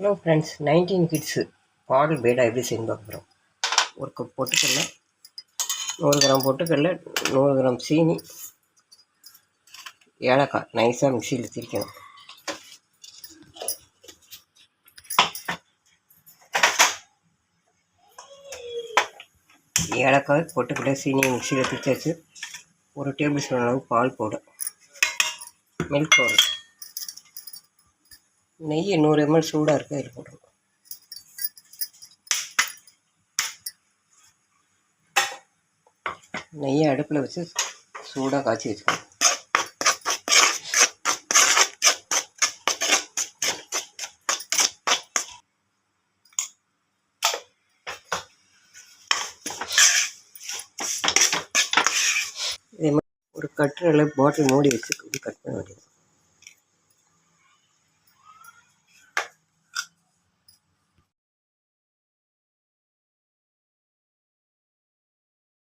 Hello friends nineteen kids பாடல் பேடா எப்படி செய்யணும் பார்க்குறோம் ஒரு கப் பொட்டுக்கடலை நூறு கிராம் பொட்டுக்கடலை நூறு கிராம் சீனி ஏலக்காய் நைஸாக மிக்சியில் திரிக்கணும் ஏலக்காய் பொட்டுக்கடலை சீனி மிக்சியில் திரிச்சாச்சு ஒரு டேபிள் ஸ்பூன் அளவு பால் பவுடர். Milk powder. நெய் நூறு எம்எல் சூடாக இருக்குது அதில் போட்டுருக்கோம் நெய்யை அடுப்பில் வச்சு சூடாக காய்ச்சி வச்சுக்கணும் இதே மாதிரி ஒரு கட்டுரில் பாட்டில் மூடி வச்சு கட் பண்ண வேண்டியது